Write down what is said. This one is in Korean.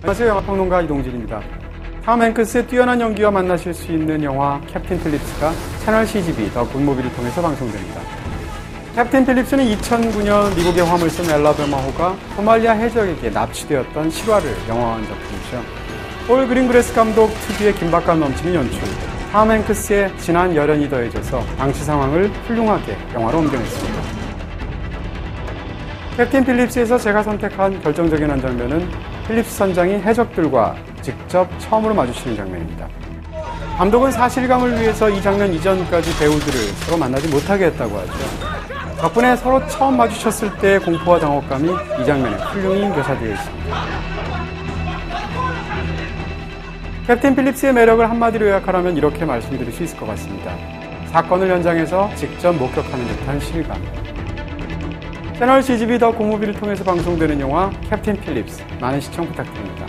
안녕하세요. 영화평론가 이동진입니다. 탐 행크스의 뛰어난 연기와 만나실 수 있는 영화 캡틴 필립스가 채널 CGV 더 굿모비를 통해서 방송됩니다. 캡틴 필립스는 2009년 미국의 화물선 엘라베마호가 소말리아 해적에게 납치되었던 실화를 영화화한 작품이죠. 폴 그린그레스 감독 특유의 긴박감 넘치는 연출, 탐 행크스의 진한 열연이 더해져서 당시 상황을 훌륭하게 영화로 옮겨냈습니다. 캡틴 필립스에서 제가 선택한 결정적인 한 장면은 필립스 선장이 해적들과 직접 처음으로 마주치는 장면입니다. 감독은 사실감을 위해서 이 장면 이전까지 배우들을 서로 만나지 못하게 했다고 하죠. 덕분에 서로 처음 마주쳤을 때의 공포와 당혹감이 이 장면에 훌륭히 묘사되어 있습니다. 캡틴 필립스의 매력을 한마디로 요약하라면 이렇게 말씀드릴 수 있을 것 같습니다. 사건을 현장에서 직접 목격하는 듯한 실감. 채널 CGV 더 고무비를 통해서 방송되는 영화 캡틴 필립스 많은 시청 부탁드립니다.